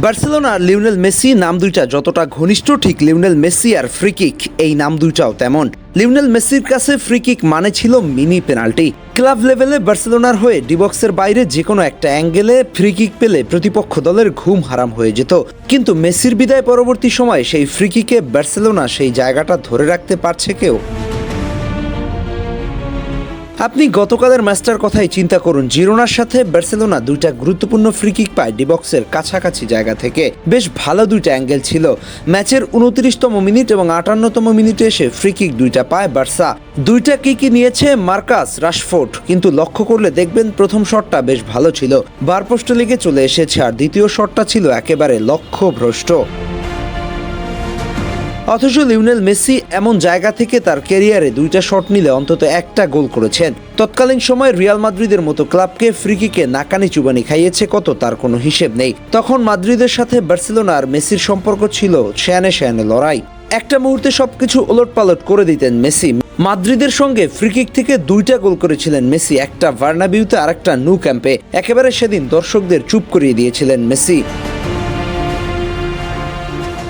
বার্সেলোনার Lionel Messi নাম দুইটা যতটা ঘনিষ্ঠ, ঠিক লিওনেল মেসি আর ফ্রিকিক এই নাম দুইটাও তেমন। লিওনেল মেসির কাছে ফ্রিকিক মানে ছিল মিনি পেনাল্টি ক্লাব লেভেলে বার্সেলোনার হয়ে ডিবক্সের বাইরে যে কোনো একটা অ্যাঙ্গেলে ফ্রিকিক পেলে প্রতিপক্ষ দলের ঘুম হারাম হয়ে যেত। কিন্তু মেসির বিদায় পরবর্তী সময় সেই ফ্রিকিকে বার্সেলোনা সেই জায়গাটা ধরে রাখতে পারছে কেউ। আপনি গতকালের ম্যাচটার কথাই চিন্তা করুন। জিরোনার সাথে বার্সেলোনা দুইটা গুরুত্বপূর্ণ ফ্রিকিক পায় ডিবক্সের কাছাকাছি জায়গা থেকে। বেশ ভালো দুইটা অ্যাঙ্গেল ছিল। ম্যাচের উনত্রিশতম মিনিট এবং আটান্নতম মিনিটে এসে ফ্রিকিক দুইটা পায় বার্সা। দুইটা কি কি নিয়েছে মার্কাস রাশফোর্ড, কিন্তু লক্ষ্য করলে দেখবেন প্রথম শটটা বেশ ভালো ছিল। বারপোস্ট লিগে চলে এসেছে, আর দ্বিতীয় শটটা ছিল একেবারে লক্ষ্যভ্রষ্ট। অথচ লিওনেল মেসি এমন জায়গা থেকে তার ক্যারিয়ারে দুইটা শট নিলে অন্তত একটা গোল করেছেন। তৎকালীন সময় রিয়াল মাদ্রিদের মতো ক্লাবকে ফ্রিকিকে নাকানি চুবানি খাইয়েছে কত তার কোনো হিসেব নেই। তখন মাদ্রিদের সাথে বার্সেলোনা আর মেসির সম্পর্ক ছিল শ্যানে শ্যানে লড়াই। একটা মুহূর্তে সবকিছু ওলটপালট করে দিতেন মেসি। মাদ্রিদের সঙ্গে ফ্রিকিক থেকে দুইটা গোল করেছিলেন মেসি, একটা ভার্নাবিউতে আর একটা নু ক্যাম্পে। একেবারে সেদিন দর্শকদের চুপ করিয়ে দিয়েছিলেন মেসি।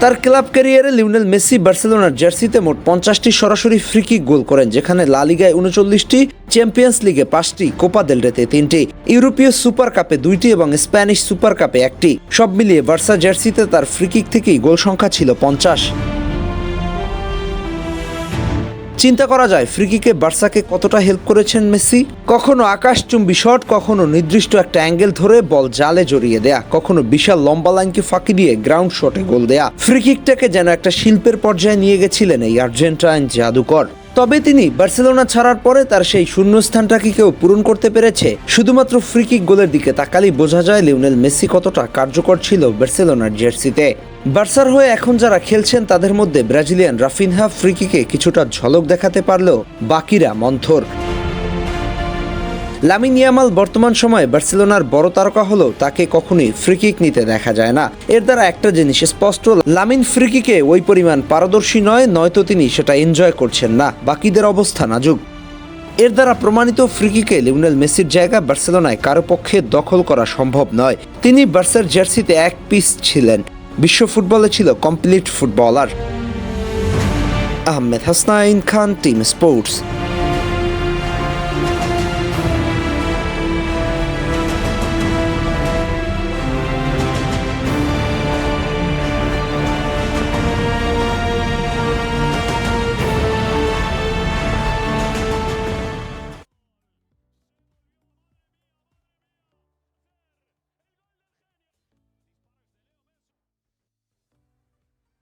তার ক্লাব ক্যারিয়ারে লিওনেল মেসি বার্সেলোনার জার্সিতে মোট পঞ্চাশটি সরাসরি ফ্রিকিক গোল করেন, যেখানে লালিগায় উনচল্লিশটি, চ্যাম্পিয়ন্স লিগে পাঁচটি, কোপা দেল রেতে তিনটি, ইউরোপীয় সুপার কাপে দুইটি এবং স্প্যানিশ সুপার কাপে একটি। সব মিলিয়ে বার্সা জার্সিতে তার ফ্রিকিক থেকেই গোল সংখ্যা ছিল পঞ্চাশ। চিন্তা করা যায়, ফ্রিকিকে বার্সাকে কতটা হেল্প করেছেন মেসি? কখনো আকাশচুম্বী শট কখনো নির্দিষ্ট একটা অ্যাঙ্গেল ধরে বল জালে জড়িয়ে দেয়া, কখনো বিশাল লম্বা লাইনকে ফাঁকি দিয়ে গ্রাউন্ড শটে গোল দেয়া। ফ্রিকিকটাকে যেন একটা শিল্পের পর্যায়ে নিয়ে গেছিলেন এই আর্জেন্টাইন জাদুকর। তবে তিনি বার্সেলোনা ছাড়ার পরে তার সেই শূন্যস্থানটা কি কেউ পূরণ করতে পেরেছে। শুধুমাত্র ফ্রিকিক গোলের দিকে তাকালেই বোঝা যায় লিওনেল মেসি কতটা কার্যকর ছিল বার্সেলোনার জার্সিতে। বার্সার হয়ে এখন যারা খেলছেন তাদের মধ্যে ব্রাজিলিয়ান রাফিনহা ফ্রিকিকে কিছুটা ঝলক দেখাতে পারলেও বাকিরা মন্থর। লামিন ইয়ামাল বর্তমান সময়ে বার্সেলোনার বড় তারকা হলেও তাকে কখনোই ফ্রিকিক নিতে দেখা যায় না। এর দ্বারা একটা জিনিস স্পষ্ট, লামিন ফ্রিকিকে ওই পরিমাণ পারদর্শী নয়, নয়তো তিনি সেটা এনজয় করছেন না। বাকিদের অবস্থা নাজুক। এর দ্বারা প্রমাণিত ফ্রিকিকে লিওনেল মেসির জায়গা বার্সেলোনায় কারও পক্ষে দখল করা সম্ভব নয়। তিনি বার্সার জার্সিতে এক পিস ছিলেন। বিশ্ব ফুটবলে ছিল complete footballer Ahmed Hasnain Khan, team sports.